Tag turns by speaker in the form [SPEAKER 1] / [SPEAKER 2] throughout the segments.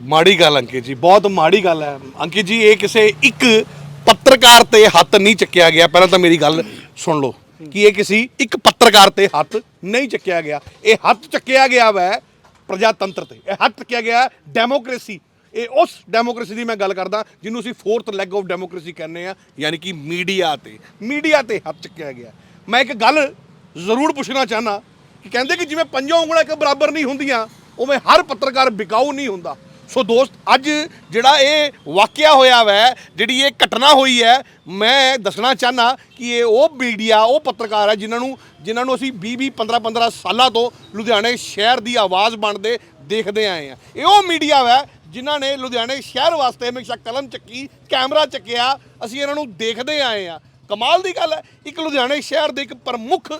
[SPEAKER 1] ਮਾੜੀ ਗੱਲ ਅੰਕਿਤ ਜੀ, ਬਹੁਤ ਮਾੜੀ ਗੱਲ ਹੈ। ਅੰਕਿਤ ਜੀ, ਇਹ ਕਿਸੇ ਇੱਕ ਪੱਤਰਕਾਰ ਤੇ ਹੱਥ ਨਹੀਂ ਚੱਕਿਆ ਗਿਆ। ਪਹਿਲਾਂ ਤਾਂ ਮੇਰੀ ਗੱਲ ਸੁਣ ਲਓ ਕਿ ਇਹ ਕਿਸੇ ਇੱਕ ਪੱਤਰਕਾਰ ਤੇ ਹੱਥ ਨਹੀਂ ਚੱਕਿਆ ਗਿਆ। ਇਹ ਹੱਥ ਚੱਕਿਆ ਗਿਆ ਵੈ ਪ੍ਰਜਾਤੰਤਰ ਤੇ। ਇਹ ਹੱਥ ਚੱਕਿਆ ਗਿਆ ਡੈਮੋਕ੍ਰੇਸੀ। ਇਹ ਉਸ ਡੈਮੋਕ੍ਰੇਸੀ ਦੀ ਮੈਂ ਗੱਲ ਕਰਦਾ ਜਿਹਨੂੰ ਅਸੀਂ ਫੋਰਥ ਲੈਗ ਆਫ ਡੈਮੋਕ੍ਰੇਸੀ ਕਹਿੰਦੇ ਆ ਯਾਨੀ ਕਿ ਮੀਡੀਆ ਤੇ। ਮੀਡੀਆ ਤੇ ਹੱਥ ਚੱਕਿਆ ਗਿਆ। ਮੈਂ ਇੱਕ ਗੱਲ ਜ਼ਰੂਰ ਪੁੱਛਣਾ ਚਾਹਨਾ ਕਿ ਕਹਿੰਦੇ ਕਿ ਜਿਵੇਂ ਪੰਜੋਂ ਉਂਗਲਾਂ ਇੱਕ ਬਰਾਬਰ ਨਹੀਂ ਹੁੰਦੀਆਂ, ਉਵੇਂ ਹਰ ਪੱਤਰਕਾਰ ਬਿਕਾਊ ਨਹੀਂ ਹੁੰਦਾ। ਸੋ ਦੋਸਤ, ਅੱਜ ਜਿਹੜਾ ਇਹ ਵਾਕਿਆ ਹੋਇਆ ਵੈ, ਜਿਹੜੀ ਇਹ ਘਟਨਾ ਹੋਈ ਹੈ, ਮੈਂ ਦੱਸਣਾ ਚਾਹਨਾ ਕਿ ਇਹ ਉਹ ਮੀਡੀਆ, ਉਹ ਪੱਤਰਕਾਰ ਹੈ ਜਿਨ੍ਹਾਂ ਨੂੰ ਜਿਨ੍ਹਾਂ ਨੂੰ ਅਸੀਂ 20 20 15 15 ਸਾਲਾਂ ਤੋਂ ਲੁਧਿਆਣੇ ਸ਼ਹਿਰ ਦੀ ਆਵਾਜ਼ ਬਣਦੇ ਦੇਖਦੇ ਆਏ ਆ ਇਹ ਉਹ ਮੀਡੀਆ ਵੈ ਜਿਨ੍ਹਾਂ ਨੇ ਲੁਧਿਆਣੇ ਸ਼ਹਿਰ ਵਾਸਤੇ ਹਮੇਸ਼ਾ ਕਲਮ ਚੱਕੀ, ਕੈਮਰਾ ਚੱਕਿਆ, ਅਸੀਂ ਇਹਨਾਂ ਨੂੰ ਦੇਖਦੇ ਆਏ ਆ ਕਮਾਲ ਦੀ ਗੱਲ ਹੈ, ਇੱਕ ਲੁਧਿਆਣੇ ਸ਼ਹਿਰ ਦੇ ਇੱਕ ਪ੍ਰਮੁੱਖ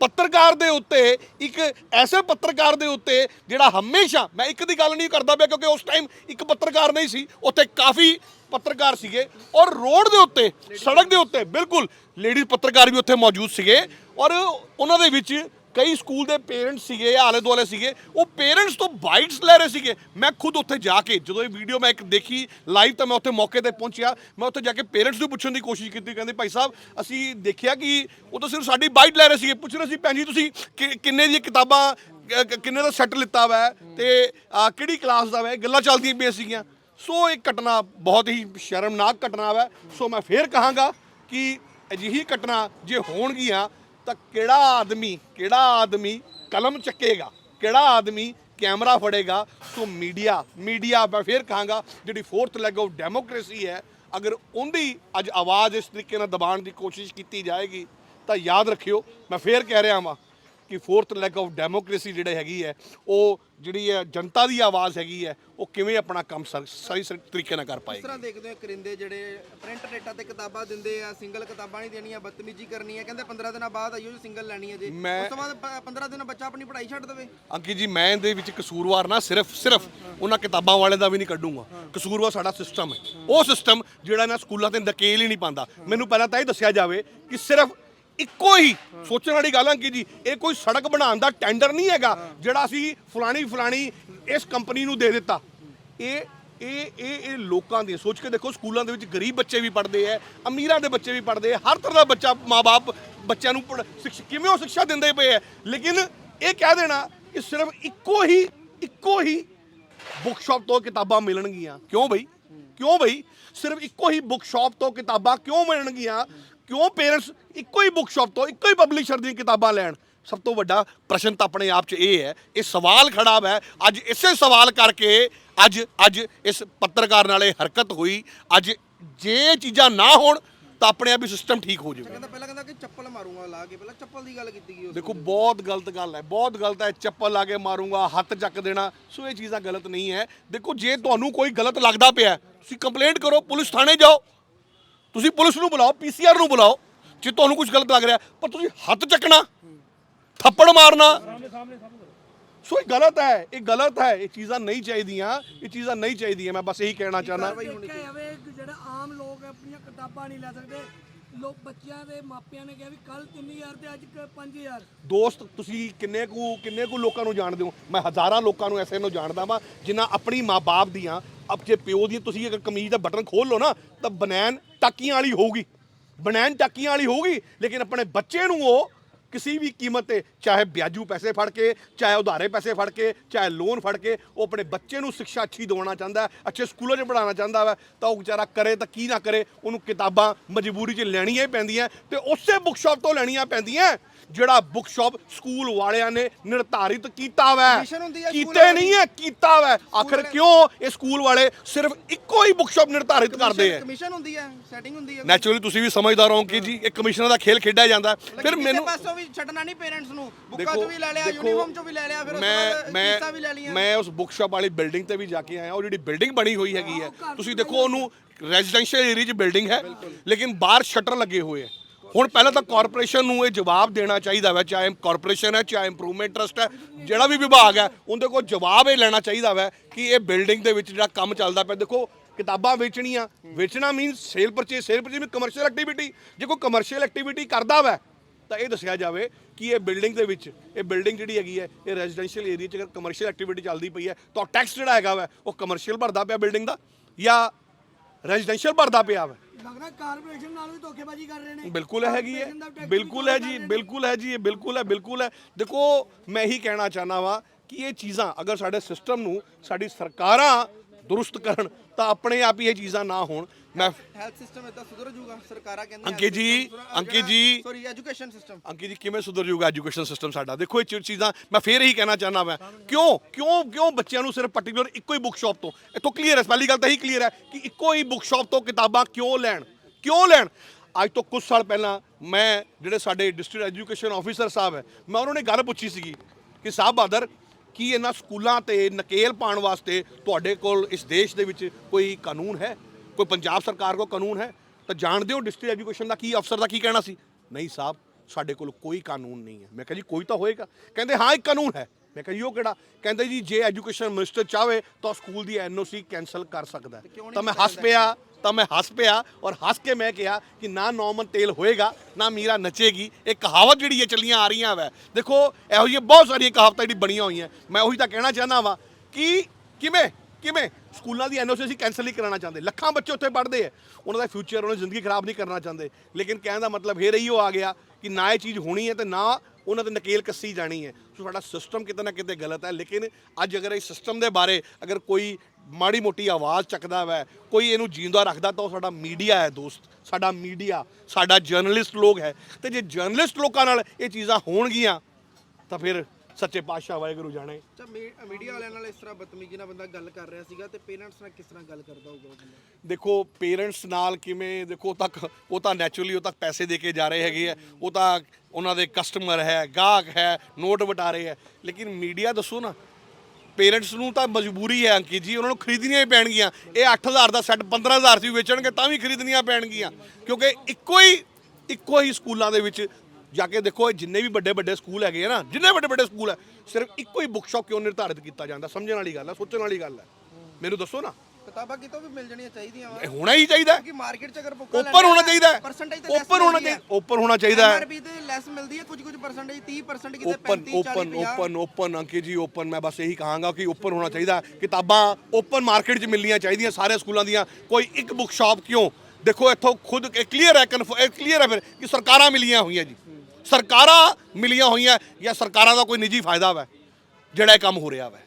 [SPEAKER 1] ਪੱਤਰਕਾਰ ਦੇ ਉੱਤੇ, ਇੱਕ ਐਸੇ ਪੱਤਰਕਾਰ ਦੇ ਉੱਤੇ ਜਿਹੜਾ ਹਮੇਸ਼ਾ, ਮੈਂ ਇੱਕ ਦੀ ਗੱਲ ਨਹੀਂ ਕਰਦਾ ਪਿਆ ਕਿਉਂਕਿ ਉਸ ਟਾਈਮ ਇੱਕ ਪੱਤਰਕਾਰ ਨਹੀਂ ਸੀ, ਉੱਥੇ ਕਾਫੀ ਪੱਤਰਕਾਰ ਸੀਗੇ ਔਰ ਰੋਡ ਦੇ ਉੱਤੇ, ਸੜਕ ਦੇ ਉੱਤੇ ਬਿਲਕੁਲ ਲੇਡੀਜ਼ ਪੱਤਰਕਾਰ ਵੀ ਉੱਥੇ ਮੌਜੂਦ ਸੀਗੇ ਔਰ ਉਹਨਾਂ ਦੇ ਵਿੱਚ ਕਈ ਸਕੂਲ ਦੇ ਪੇਰੈਂਟਸ ਸੀਗੇ ਆਲੇ ਦੁਆਲੇ ਸੀਗੇ ਉਹ ਪੇਰੈਂਟਸ ਤੋਂ ਬਾਈਟਸ ਲੈ ਰਹੇ ਸੀਗੇ। ਮੈਂ ਖੁਦ ਉੱਥੇ ਜਾ ਕੇ ਜਦੋਂ ਇਹ ਵੀਡੀਓ ਮੈਂ ਇੱਕ ਦੇਖੀ ਲਾਈਵ ਤਾਂ ਮੈਂ ਉੱਥੇ ਮੌਕੇ ਤੇ ਪਹੁੰਚਿਆ ਮੈਂ ਉੱਥੇ ਜਾ ਕੇ ਪੇਰੈਂਟਸ ਨੂੰ ਪੁੱਛਣ ਦੀ ਕੋਸ਼ਿਸ਼ ਕੀਤੀ ਕਹਿੰਦੇ ਭਾਈ ਸਾਹਿਬ ਅਸੀਂ ਦੇਖਿਆ ਕਿ ਉਹ ਤਾਂ ਸਿਰਫ ਸਾਡੀ ਬਾਈਟ ਲੈ ਰਹੇ ਸੀਗੇ। ਪੁੱਛ ਰਹੇ ਸੀ ਭੈਣ ਜੀ ਤੁਸੀਂ ਕਿ- ਕਿੰਨੇ ਦੀਆਂ ਕਿਤਾਬਾਂ ਕ- ਕਿੰਨੇ ਦਾ ਸੈੱਟ ਲਿੱਤਾ ਵਾ? ਹੈ ਤੇ ਆਹ, ਕਿਹੜੀ ਕਲਾਸ ਦਾ ਵਾ? ਇਹ ਗੱਲਾਂ ਚੱਲਦੀਆਂ ਪਈਆਂ ਸੀਗੀਆਂ। ਸੋ ਇਹ ਘਟਨਾ ਬਹੁਤ ਹੀ ਸ਼ਰਮਨਾਕ ਘਟਨਾ ਵਾ। ਸੋ ਮੈਂ ਫੇਰ ਕਹਾਂਗਾ ਕਿ ਅਜਿਹੀ ਘਟਨਾ ਜੇ ਹੋਣਗੀਆਂ ਤਾਂ ਕਿਹੜਾ ਆਦਮੀ ਕਿਹੜਾ ਆਦਮੀ ਕਲਮ ਚੱਕੇਗਾ? ਕਿਹੜਾ ਆਦਮੀ ਕੈਮਰਾ ਫੜੇਗਾ? ਸੋ ਮੀਡੀਆ ਮੀਡੀਆ ਮੈਂ ਫੇਰ ਕਹਾਂਗਾ, ਜਿਹੜੀ ਫੋਰਥ ਲੈਗ ਆਫ ਡੈਮੋਕ੍ਰੇਸੀ ਹੈ, ਅਗਰ ਉਹਦੀ ਅੱਜ ਆਵਾਜ਼ ਇਸ ਤਰੀਕੇ ਨਾਲ ਦਬਾਉਣ ਦੀ ਕੋਸ਼ਿਸ਼ ਕੀਤੀ ਜਾਏਗੀ, ਤਾਂ ਯਾਦ ਰੱਖਿਓ, ਮੈਂ ਫੇਰ ਕਹਿ ਰਿਹਾ ਹਾਂ ਕਿ ਫੋਰਥ ਲੈਗ ਆਫ ਡੈਮੋਕ੍ਰੇਸੀ ਜਿਹੜੇ ਹੈਗੀ ਹੈ ਉਹ ਜਿਹੜੀ ਹੈ ਜਨਤਾ ਦੀ ਆਵਾਜ਼ ਹੈਗੀ ਹੈ ਉਹ ਕਿਵੇਂ ਆਪਣਾ ਕੰਮ ਸਹੀ ਤਰੀਕੇ ਨਾਲ ਕਰ
[SPEAKER 2] ਇਸ
[SPEAKER 1] ਪਾਏਗੀ?
[SPEAKER 2] ਤਰ੍ਹਾਂ ਦੇਖਦੇ ਹੋ ਕਰਿੰਦੇ ਜਿਹੜੇ ਪ੍ਰਿੰਟ ਰੇਟਾਂ ਤੇ ਕਿਤਾਬਾਂ ਦਿੰਦੇ ਆ ਸਿੰਗਲ ਕਿਤਾਬਾਂ ਨਹੀਂ ਦੇਣੀਆਂ ਬਦਤਮੀਜ਼ੀ ਕਰਨੀ ਹੈ ਕਹਿੰਦੇ 15 ਦਿਨਾਂ ਬਾਅਦ ਆਈਓ ਸਿੰਗਲ ਲੈਣੀ ਹੈ ਜੀ। ਉਸ ਤੋਂ ਬਾਅਦ ਪ- 15 ਦਿਨ ਬੱਚਾ ਆਪਣੀ ਪੜ੍ਹਾਈ ਛੱਡ ਦੇਵੇ।
[SPEAKER 1] ਅੰਕਿਤ ਜੀ ਮੈਂ ਇਹਦੇ ਵਿੱਚ ਕਸੂਰਵਾਰ ਨਾ ਸਿਰਫ ਸਿਰਫ ਉਹਨਾਂ ਕਿਤਾਬਾਂ ਵਾਲੇ ਦਾ ਵੀ ਨਹੀਂ ਕੱਢੂੰਗਾ। ਕਸੂਰਵਾਰ ਸਾਡਾ ਸਿਸਟਮ ਹੈ। ਉਹ ਸਿਸਟਮ ਜਿਹੜਾ ਨਾ ਸਕੂਲਾਂ ਤੇ ਨਕੇਲ ਹੀ ਨਹੀਂ ਪਾਉਂਦਾ। ਮੈਨੂੰ ਪਹਿਲਾਂ ਤਾਂ ਇਹ ਦੱਸਿਆ ਜਾਵੇ ਕਿ ਸਿਰਫ ਇੱਕੋ ਹੀ ਸੋਚਣ ਵਾਲੀ ਗੱਲ ਅੰਕਿਤ ਜੀ, ਇਹ ਕੋਈ ਸੜਕ ਬਣਾਉਣ ਦਾ ਟੈਂਡਰ ਨਹੀਂ ਹੈਗਾ ਜਿਹੜਾ ਅਸੀਂ ਫਲਾਣੀ ਫਲਾਣੀ ਇਸ ਕੰਪਨੀ ਨੂੰ ਦੇ ਦਿੱਤਾ। ਇਹ ਇਹ ਇਹ ਇਹ ਲੋਕਾਂ ਦੀ, ਸੋਚ ਕੇ ਦੇਖੋ ਸਕੂਲਾਂ ਦੇ ਵਿੱਚ ਗਰੀਬ ਬੱਚੇ ਵੀ ਪੜ੍ਹਦੇ ਆ, ਅਮੀਰਾਂ ਦੇ ਬੱਚੇ ਵੀ ਪੜ੍ਹਦੇ ਆ, ਹਰ ਤਰ੍ਹਾਂ ਦਾ ਬੱਚਾ ਮਾਪੇ ਬੱਚਿਆਂ ਨੂੰ ਪੜ੍ਹ- ਸਿਕਸ਼ ਕਿਵੇਂ ਉਹ ਸਿੱਖਿਆ ਦਿੰਦੇ ਪਏ ਆ। ਲੇਕਿਨ ਇਹ ਕਹਿ ਦੇਣਾ ਕਿ ਸਿਰਫ ਇੱਕੋ ਹੀ ਇੱਕੋ ਹੀ ਬੁੱਕ ਸ਼ਾਪ ਤੋਂ ਕਿਤਾਬਾਂ ਮਿਲਣਗੀਆਂ। ਕਿਉਂ ਬਈ? ਕਿਉਂ ਬਈ? ਸਿਰਫ ਇੱਕੋ ਹੀ ਬੁੱਕ ਸ਼ਾਪ ਤੋਂ ਕਿਤਾਬਾਂ ਕਿਉਂ ਮਿਲਣਗੀਆਂ? ਕਿਉਂ ਪੇਰੈਂਟਸ ਇੱਕੋ ਹੀ ਬੁੱਕ ਸ਼ਾਪ ਤੋਂ ਇੱਕੋ ਹੀ ਪਬਲਿਸ਼ਰ ਦੀਆਂ ਕਿਤਾਬਾਂ ਲੈਣ? ਸਭ ਤੋਂ ਵੱਡਾ ਪ੍ਰਸ਼ਨ ਤਾਂ ਆਪਣੇ ਆਪ 'ਚ ਇਹ ਹੈ ਇਹ ਸਵਾਲ ਖੜਾ ਹੈ ਅੱਜ ਇਸੇ ਸਵਾਲ ਕਰਕੇ ਅੱਜ ਅੱਜ ਇਸ ਪੱਤਰਕਾਰ ਨਾਲ ਇਹ ਹਰਕਤ ਹੋਈ। ਅੱਜ ਜੇ ਇਹ ਚੀਜ਼ਾਂ ਨਾ ਹੋਣ ਤਾਂ ਆਪਣੇ ਆਪ ਹੀ ਸਿਸਟਮ ਠੀਕ ਹੋ ਜਾਵੇ
[SPEAKER 2] ਕਹਿੰਦਾ ਪਹਿਲਾਂ ਕਹਿੰਦਾ ਕਿ ਚੱਪਲ ਮਾਰੂੰਗਾ ਲਾ ਕੇ ਪਹਿਲਾਂ ਚੱਪਲ ਦੀ ਗੱਲ ਕੀਤੀ ਗਈ ਉਸ
[SPEAKER 1] ਦੇਖੋ ਬਹੁਤ ਗਲਤ ਗੱਲ ਹੈ ਬਹੁਤ ਗਲਤ ਹੈ ਚੱਪਲ ਲਾ ਕੇ ਮਾਰੂੰਗਾ ਹੱਥ ਚੱਕ ਦੇਣਾ। ਸੋ ਇਹ ਚੀਜ਼ਾਂ ਗਲਤ ਨਹੀਂ ਹੈ। ਦੇਖੋ ਜੇ ਤੁਹਾਨੂੰ ਕੋਈ ਗਲਤ ਲੱਗਦਾ ਪਿਆ ਤੁਸੀਂ ਕੰਪਲੇਂਟ ਕਰੋ ਪੁਲਿਸ ਥਾਣੇ ਜਾਓ। ਤੁਸੀਂ ਪੁਲਿਸ ਨੂੰ ਬੁਲਾਓ ਪੀਸੀਆਰ ਨੂੰ ਬੁਲਾਓ, ਜੇ ਤੁਹਾਨੂੰ ਕੁਝ ਗਲਤ ਲੱਗ ਰਿਹਾ, ਪਰ ਤੁਸੀਂ ਹੱਥ ਚੱਕਣਾ, ਥੱਪੜ ਮਾਰਨਾ। ਸੋ ਇਹ ਗਲਤ ਹੈ, ਇਹ ਗਲਤ ਹੈ, ਇਹ ਚੀਜ਼ਾਂ ਨਹੀਂ ਚਾਹੀਦੀਆਂ, ਇਹ ਚੀਜ਼ਾਂ ਨਹੀਂ ਚਾਹੀਦੀਆਂ, ਮੈਂ ਬਸ ਇਹੀ ਕਹਿਣਾ ਚਾਹੁੰਦਾ।
[SPEAKER 3] ਜਿਹੜਾ ਆਮ ਲੋਕ ਆਪਣੀਆਂ ਕਿਤਾਬਾਂ ਨਹੀਂ ਲੈ ਸਕਦੇ। ਲੋਕ ਬੱਚਿਆਂ ਦੇ ਮਾਪਿਆਂ ਨੇ ਕਿਹਾ ਵੀ ਕੱਲ 3000 ਤੇ ਅੱਜ 5000
[SPEAKER 1] ਦੋਸਤ, ਤੁਸੀਂ ਕਿੰਨੇ ਕੁ ਕਿੰਨੇ ਕੁ ਲੋਕਾਂ ਨੂੰ ਜਾਣਦੇ ਹੋ? ਮੈਂ ਹਜ਼ਾਰਾਂ ਲੋਕਾਂ ਨੂੰ ਐਸੇ ਨੂੰ ਜਾਣਦਾ ਵਾਂ, ਜਿਨ੍ਹਾਂ ਆਪਣੀ ਮਾਂ-ਬਾਪ ਦੀਆਂ ਆਪਣੇ ਪਿਓ ਦੀ ਤੁਸੀਂ ਅਗਰ ਕਮੀਜ਼ ਦਾ ਬਟਨ ਖੋਲ ਲਓ ਨਾ, ਤਾਂ ਬਨੈਣ ਟਾਕੀਆਂ ਵਾਲੀ ਹੋਊਗੀ। ਬਨੈਣ ਟਾਕੀਆਂ ਵਾਲੀ ਹੋਊਗੀ, ਲੇਕਿਨ ਆਪਣੇ ਬੱਚੇ ਨੂੰ ਉਹ ਕਿਸੇ ਵੀ ਕੀਮਤ ਤੇ ਚਾਹੇ ਵਿਆਜੂ ਪੈਸੇ ਫੜ ਕੇ ਚਾਹੇ ਉਧਾਰੇ ਪੈਸੇ ਫੜ ਕੇ ਚਾਹੇ ਲੋਨ ਫੜ ਕੇ ਉਹ ਆਪਣੇ ਬੱਚੇ ਨੂੰ ਸਿੱਖਿਆ ਅੱਛੀ ਦਿਵਾਉਣਾ ਚਾਹੁੰਦਾ ਹੈ ਅੱਛੇ ਸਕੂਲਾਂ 'ਚ ਪੜਾਉਣਾ ਚਾਹੁੰਦਾ ਵਾ ਤਾਂ ਉਹ ਵਿਚਾਰਾ ਕਰੇ ਤਾਂ ਕੀ ਨਾ ਕਰੇ ਉਹਨੂੰ ਕਿਤਾਬਾਂ ਮਜਬੂਰੀ 'ਚ ਲੈਣੀਆਂ ਹੀ ਪੈਂਦੀਆਂ ਤੇ ਉਸੇ ਬੁੱਕ ਸ਼ਾਪ ਤੋਂ ਲੈਣੀਆਂ ਪੈਂਦੀਆਂ ਜਿਹੜਾ ਬੁੱਕ ਸ਼ਾਪ ਸਕੂਲ ਵਾਲਿਆਂ ਨੇ ਨਿਰਧਾਰਿਤ ਕੀਤਾ ਵੈ। ਕੀਤੇ ਨਹੀਂ ਹੈ ਕੀਤਾ ਵੈ। ਆਖਰ ਕਿਉਂ ਇਹ ਸਕੂਲ ਵਾਲੇ ਸਿਰਫ ਇੱਕੋ ਹੀ ਬੁੱਕ ਸ਼ਾਪ ਨਿਰਧਾਰਿਤ ਕਰਦੇ ਆ
[SPEAKER 2] ਕਮਿਸ਼ਨ ਹੁੰਦੀ ਹੈ ਸੈਟਿੰਗ ਹੁੰਦੀ ਹੈ।
[SPEAKER 1] ਨੈਚੁਰਲੀ ਤੁਸੀਂ ਵੀ ਸਮਝਦਾਰ ਹੋ ਕਿ ਜੀ ਇਹ ਕਮਿਸ਼ਨਰ ਦਾ ਖੇਲ ਖੇਡਿਆ ਜਾਂਦਾ। ਫਿਰ ਮੈਨੂੰ
[SPEAKER 2] ਵੀ ਛੱਡਣਾ ਨਹੀਂ ਪੇਰੈਂਟਸ ਨੂੰ। ਬੁੱਕਾਂ ਚੋਂ ਵੀ ਲੈ ਲਿਆ
[SPEAKER 1] ਦੇਖੋ,
[SPEAKER 2] ਯੂਨੀਫਾਰਮ ਚੋਂ ਵੀ ਲੈ ਲਿਆ ਫਿਰ ਉਸ ਤੋਂ
[SPEAKER 1] ਮੈਂ
[SPEAKER 2] ਬਾਅਦ
[SPEAKER 1] ਮੈਂ
[SPEAKER 2] ਫੀਸਾਂ ਵੀ ਲੈ ਲਈਆਂ।
[SPEAKER 1] ਮੈਂ ਉਸ ਬੁੱਕ ਸ਼ਾਪ ਵਾਲੀ ਬਿਲਡਿੰਗ ਤੇ ਵੀ ਜਾ ਕੇ ਆਇਆ ਉਹ ਜਿਹੜੀ ਬਿਲਡਿੰਗ ਬਣੀ ਹੋਈ ਹੈਗੀ ਹੈ ਤੁਸੀਂ ਦੇਖੋ ਉਹਨੂੰ ਰੈਜ਼ੀਡੈਂਸ਼ੀਅਲ ਏਰੀਆ 'ਚ ਬਿਲਡਿੰਗ ਹੈ ਲੇਕਿਨ ਬਾਹਰ ਸ਼ਟਰ ਲੱਗੇ ਹੋਏ ਹੈ। ਹੁਣ ਪਹਿਲਾਂ ਤਾਂ ਕਾਰਪੋਰੇਸ਼ਨ ਨੂੰ ਇਹ ਜਵਾਬ ਦੇਣਾ ਚਾਹੀਦਾ ਹੈ ਚਾਹੇ ਕਾਰਪੋਰੇਸ਼ਨ ਹੈ ਚਾਹੇ ਇੰਪਰੂਵਮੈਂਟ ਟਰਸਟ ਹੈ ਜਿਹੜਾ ਵੀ ਵਿਭਾਗ ਹੈ ਉਹਦੇ ਕੋਲ ਜਵਾਬ ਇਹ ਲੈਣਾ ਚਾਹੀਦਾ ਹੈ ਕਿ ਇਹ ਬਿਲਡਿੰਗ ਦੇ ਵਿੱਚ ਜਿਹੜਾ ਕੰਮ ਚੱਲਦਾ ਪਿਆ ਦੇਖੋ ਕਿਤਾਬਾਂ ਵੇਚਣੀਆਂ ਵੇਚਣਾ means sale purchase sale purchase mean commercial activity ਜੇ ਕੋਈ ਕਮਰਸ਼ੀਅਲ ਐਕਟੀਵਿਟੀ ਕਰਦਾ ਵੈ ਤਾਂ ਇਹ ਦੱਸਿਆ ਜਾਵੇ ਕਿ ਇਹ ਬਿਲਡਿੰਗ ਦੇ ਵਿੱਚ ਇਹ ਬਿਲਡਿੰਗ ਜਿਹੜੀ ਹੈਗੀ ਹੈ ਇਹ ਰੈਜ਼ੀਡੈਂਸ਼ੀਅਲ ਏਰੀਆ 'ਚ ਅਗਰ ਕਮਰਸ਼ੀਅਲ ਐਕਟੀਵਿਟੀ ਚੱਲਦੀ ਪਈ ਹੈ ਤਾਂ ਟੈਕਸ ਜਿਹੜਾ ਹੈਗਾ ਵਾ ਉਹ ਕਮਰਸ਼ੀਅਲ ਭਰਦਾ ਪਿਆ ਬਿਲਡਿੰਗ ਦਾ ਜਾਂ ਰੈਜ਼ੀਡੈਂਸ਼ੀਅਲ ਭਰਦਾ ਪਿਆ ਵਾ।
[SPEAKER 3] ਲੱਗਦਾ ਕਾਰਪੋਰੇਸ਼ਨ ਨਾਲ ਵੀ ਧੋਖੇਬਾਜ਼ੀ ਕਰ ਰਹੇ ਨੇ।
[SPEAKER 1] ਬਿਲਕੁਲ ਹੈਗੀ ਹੈ ਬਿਲਕੁਲ ਹੈ ਜੀ। ਬਿਲਕੁਲ ਹੈ ਜੀ ਇਹ ਬਿਲਕੁਲ ਹੈ ਬਿਲਕੁਲ ਹੈ ਦੇਖੋ ਮੈਂ ਇਹੀ ਕਹਿਣਾ ਚਾਹਨਾ ਵਾਂ ਕਿ ਇਹ ਚੀਜ਼ਾਂ ਅਗਰ ਸਾਡੇ ਸਿਸਟਮ ਨੂੰ ਸਾਡੀ ਸਰਕਾਰਾਂ ਦੁਰਸਤ ਕਰਨ ਤਾਂ ਆਪਣੇ ਆਪ ਹੀ ਇਹ ਚੀਜ਼ਾਂ ਨਾ ਹੋਣ। ਮੈਂ
[SPEAKER 2] ਹੈਲਥ ਸਿਸਟਮ ਇਦਾਂ ਸੁਧਰ ਜਾਊਗਾ ਸਰਕਾਰਾਂ ਕਹਿੰਦੀਆਂ
[SPEAKER 1] ਅੰਕਿਤ ਜੀ, ਅੰਕਿਤ ਜੀ।
[SPEAKER 2] ਸੌਰੀ ਐਜੂਕੇਸ਼ਨ ਸਿਸਟਮ
[SPEAKER 1] ਅੰਕਿਤ ਜੀ ਕਿਵੇਂ ਸੁਧਰ ਜਾਊਗਾ ਐਜੂਕੇਸ਼ਨ ਸਿਸਟਮ ਸਾਡਾ? ਦੇਖੋ ਇਹ ਚੀਜ਼ਾਂ ਮੈਂ ਫੇਰ ਇਹੀ ਕਹਿਣਾ ਚਾਹਨਾ ਮੈਂ ਕਿਉਂ ਕਿਉਂ ਕਿਉਂ ਬੱਚਿਆਂ ਨੂੰ ਸਿਰਫ ਪਾਰਟਿਕੂਲਰ ਇੱਕੋ ਹੀ ਬੁੱਕ ਸ਼ਾਪ ਤੋਂ? ਇੱਥੋਂ ਕਲੀਅਰ ਹੈ ਪਹਿਲੀ ਗੱਲ ਤਾਂ ਇਹੀ ਕਲੀਅਰ ਹੈ ਕਿ ਇੱਕੋ ਹੀ ਬੁੱਕ ਸ਼ਾਪ ਤੋਂ ਕਿਤਾਬਾਂ ਕਿਉਂ ਲੈਣ? ਕਿਉਂ ਲੈਣ? ਅੱਜ ਤੋਂ ਕੁਝ ਸਾਲ ਪਹਿਲਾਂ ਮੈਂ ਜਿਹੜੇ ਸਾਡੇ ਡਿਸਟ੍ਰਿਕਟ ਐਜੂਕੇਸ਼ਨ ਆਫੀਸਰ ਸਾਹਿਬ ਹੈ ਮੈਂ ਉਹਨਾਂ ਨੇ ਗੱਲ ਪੁੱਛੀ ਸੀਗੀ ਕਿ ਸਾਹਿਬ ਬਾਦਰ ਕੀ ਇਹਨਾਂ ਸਕੂਲਾਂ ਤੇ ਨਕੇਲ ਪਾਉਣ ਵਾਸਤੇ ਤੁਹਾਡੇ ਕੋਲ ਇਸ ਦੇਸ਼ ਦੇ ਵਿੱਚ ਕੋਈ ਕਾਨੂੰਨ ਹੈ? ਕੋਈ ਪੰਜਾਬ ਸਰਕਾਰ ਕੋਲ ਕਾਨੂੰਨ ਹੈ? ਤਾਂ ਜਾਣਦੇ ਹੋ ਡਿਸਟ੍ਰਿਕਟ ਐਜੂਕੇਸ਼ਨ ਦਾ ਕੀ ਅਫਸਰ ਦਾ ਕੀ ਕਹਿਣਾ ਸੀ? ਨਹੀਂ ਸਾਹਿਬ, ਸਾਡੇ ਕੋਲ ਕੋਈ ਕਾਨੂੰਨ ਨਹੀਂ ਹੈ। ਮੈਂ ਕਿਹਾ ਜੀ, ਕੋਈ ਤਾਂ ਹੋਏਗਾ। ਕਹਿੰਦੇ, ਹਾਂ, ਇੱਕ ਕਾਨੂੰਨ ਹੈ। ਮੈਂ ਕਿਹਾ ਜੀ ਉਹ ਕਿਹੜਾ? ਕਹਿੰਦੇ ਜੀ ਜੇ ਐਜੂਕੇਸ਼ਨ ਮਿਨਿਸਟਰ ਚਾਹਵੇ ਤਾਂ ਸਕੂਲ ਦੀ ਐਨਓਸੀ ਕੈਨਸਲ ਕਰ ਸਕਦਾ ਹੈ। ਤਾਂ ਮੈਂ ਹੱਸ ਪਿਆ ਤਾਂ ਮੈਂ ਹੱਸ ਪਿਆ ਔਰ ਹੱਸ ਕੇ ਮੈਂ ਕਿਹਾ ਕਿ ਨਾ ਨੌਮਨ ਤੇਲ ਹੋਏਗਾ ਨਾ ਮੀਰਾ ਨਚੇਗੀ। ਇਹ ਕਹਾਵਤ ਜਿਹੜੀ ਹੈ ਚੱਲੀਆਂ ਆ ਰਹੀਆਂ ਵੈ। ਦੇਖੋ ਇਹੋ ਜਿਹੀਆਂ ਬਹੁਤ ਸਾਰੀਆਂ ਕਹਾਵਤਾਂ ਜਿਹੜੀ ਬਣੀਆਂ ਹੋਈਆਂ। ਮੈਂ ਉਹੀ ਤਾਂ ਕਹਿਣਾ ਚਾਹਨਾ ਵਾਂ ਕਿ ਕਿਵੇਂ ਕਿਵੇਂ? ਸਕੂਲਾਂ ਦੀ ਐਨਓਸੀ ਅਸੀਂ ਕੈਨਸਲ ਨਹੀਂ ਕਰਾਉਣਾ ਚਾਹੁੰਦੇ। ਲੱਖਾਂ ਬੱਚੇ ਉੱਥੇ ਪੜ੍ਹਦੇ ਆ ਉਹਨਾਂ ਦਾ ਫਿਊਚਰ ਉਹਨਾਂ ਦੀ ਜ਼ਿੰਦਗੀ ਖਰਾਬ ਨਹੀਂ ਕਰਨਾ ਚਾਹੁੰਦੇ। ਲੇਕਿਨ ਕਹਿਣ ਦਾ ਮਤਲਬ ਇਹ ਰਹੀ ਉਹ ਆ ਗਿਆ ਕਿ ਨਾ ਇਹ ਚੀਜ਼ ਹੋਣੀ ਹੈ ਤੇ ਨਾ ਉਹਨਾਂ ਤੇ ਨਕੇਲ ਕੱਸੀ ਜਾਣੀ ਹੈ। ਸੋ ਸਾਡਾ ਸਿਸਟਮ ਕਿਤੇ ਨਾ ਕਿਤੇ ਗਲਤ ਹੈ, ਲੇਕਿਨ ਅੱਜ ਅਗਰ ਇਸ ਸਿਸਟਮ ਦੇ ਬਾਰੇ ਅਗਰ ਕੋਈ ਮਾੜੀ ਮੋਟੀ ਆਵਾਜ਼ ਚੱਕਦਾ ਵੈ, ਕੋਈ ਇਹਨੂੰ ਜਿੰਦਾ ਰੱਖਦਾ, ਤਾਂ ਉਹ ਸਾਡਾ ਮੀਡੀਆ ਹੈ ਦੋਸਤ, ਸਾਡਾ ਮੀਡੀਆ ਸਾਡਾ ਜਰਨਲਿਸਟ ਲੋਕ ਹੈ। ਤੇ ਜੇ ਜਰਨਲਿਸਟ ਲੋਕਾਂ ਨਾਲ ਇਹ ਚੀਜ਼ਾਂ ਹੋਣਗੀਆਂ, ਤਾਂ ਫਿਰ ਸੱਚੇ ਪਾਤਸ਼ਾਹ ਵਾਹਿਗੁਰੂ ਜਾਣੇ।
[SPEAKER 2] ਅੱਛਾ ਮੀਡੀਆ ਵਾਲਿਆਂ ਨਾਲ ਇਸ ਤਰ੍ਹਾਂ ਬਦਤਮੀਜ਼ੀ ਨਾਲ ਬੰਦਾ ਗੱਲ ਕਰ ਰਿਹਾ ਸੀਗਾ ਤੇ ਪੇਰੈਂਟਸ ਨਾਲ ਕਿਸ ਤਰ੍ਹਾਂ ਗੱਲ ਕਰਦਾ ਹੋਊਗਾ ਉਹ ਬੰਦਾ?
[SPEAKER 1] ਦੇਖੋ ਪੇਰੈਂਟਸ ਨਾਲ ਕਿਵੇਂ ਦੇਖੋ ਤੱਕ ਉਹ ਤਾਂ ਨੈਚੁਰਲੀ ਉਹ ਤੱਕ ਪੈਸੇ ਦੇ ਕੇ ਜਾ ਰਹੇ ਹੈਗੇ ਆ। ਉਹ ਤਾਂ ਉਹਨਾਂ ਦੇ ਕਸਟਮਰ ਹੈ ਗਾਹਕ ਹੈ ਨੋਟ ਵਟਾ ਰਹੇ ਹੈ। ਲੇਕਿਨ ਮੀਡੀਆ ਦੱਸੋ ਨਾ ਪੇਰੈਂਟਸ ਨੂੰ ਤਾਂ ਮਜਬੂਰੀ ਹੈ ਅੰਕਿਤ ਜੀ ਉਹਨਾਂ ਨੂੰ ਖਰੀਦਣੀਆਂ ਹੀ ਪੈਣਗੀਆਂ। ਇਹ 8000 ਦਾ ਸੈੱਟ 15000 ਸੀ ਵੇਚਣਗੇ ਤਾਂ ਵੀ ਖਰੀਦਣੀਆਂ ਪੈਣਗੀਆਂ। ਕਿਉਂਕਿ ਇੱਕੋ ਹੀ ਇੱਕੋ ਹੀ ਸਕੂਲਾਂ ਦੇ ਵਿੱਚ ਜਾ ਕੇ ਦੇਖੋ ਇਹ ਜਿੰਨੇ ਵੀ ਵੱਡੇ ਵੱਡੇ ਸਕੂਲ ਹੈਗੇ ਆ ਨਾ ਜਿੰਨੇ ਵੱਡੇ ਵੱਡੇ ਸਕੂਲ ਹੈ ਸਿਰਫ ਇੱਕੋ ਹੀ ਬੁੱਕ ਸ਼ਾਪ ਕਿਉਂ ਨਿਰਧਾਰਿਤ ਕੀਤਾ ਜਾਂਦਾ? ਸਮਝਣ ਵਾਲੀ ਗੱਲ ਹੈ ਸੋਚਣ ਵਾਲੀ ਗੱਲ ਹੈ ਮੈਨੂੰ ਦੱਸੋ ਨਾ।
[SPEAKER 2] ਕਿਤਾਬਾਂ ਕਿਤੋਂ ਵੀ ਮਿਲ ਜਾਣੀਆਂ ਚਾਹੀਦੀਆਂ
[SPEAKER 1] ਇਹ ਹੋਣਾ ਹੀ ਚਾਹੀਦਾ। ਹੈ
[SPEAKER 2] ਕਿ ਮਾਰਕੀਟ 'ਚ ਅਗਰ ਬੁੱਕਾਂ
[SPEAKER 1] ਓਪਨ ਹੋਣਾ ਚਾਹੀਦਾ। ਹੈ
[SPEAKER 2] ਪਰਸੈਂਟੇਜ ਤੇ
[SPEAKER 1] ਓਪਨ ਹੋਣਾ ਚਾਹੀਦਾ। ਓਪਨ ਹੋਣਾ ਚਾਹੀਦਾ। ਹੈ
[SPEAKER 2] ਐਮਆਰਪੀ ਤੇ ਲੈਸ ਮਿਲਦੀ ਹੈ ਕੁਝ ਕੁਝ ਪਰਸੈਂਟੇਜ 30% ਕਿਤੇ
[SPEAKER 1] open
[SPEAKER 2] 35 40
[SPEAKER 1] open
[SPEAKER 2] 50
[SPEAKER 1] open open Ankit ji open ਮੈਂ ਬਸ ਇਹੀ ਕਹਾਂਗਾ ਕਿ ਓਪਨ ਹੋਣਾ ਚਾਹੀਦਾ। ਕਿਤਾਬਾਂ ਓਪਨ ਮਾਰਕੀਟ 'ਚ ਮਿਲਣੀਆਂ ਚਾਹੀਦੀਆਂ ਸਾਰੇ ਸਕੂਲਾਂ ਦੀਆਂ। ਕੋਈ ਇੱਕ ਬੁੱਕ ਸ਼ਾਪ ਕਿਉਂ? ਦੇਖੋ ਇੱਥੋਂ ਖੁਦ ਕਲੀਅਰ ਹੈ ਕਲੀਅਰ ਹੈ ਫਿਰ ਕਿ ਸਰਕਾਰਾਂ ਮਿਲੀਆਂ ਹੋਈਆਂ ਜੀ। ਸਰਕਾਰਾਂ ਮਿਲੀਆਂ ਹੋਈਆਂ ਜਾਂ ਸਰਕਾਰਾਂ ਦਾ ਕੋਈ ਨਿੱਜੀ ਫਾਇਦਾ ਵਾ, ਜਿਹੜਾ ਇਹ ਕੰਮ ਹੋ ਰਿਹਾ ਵਾ।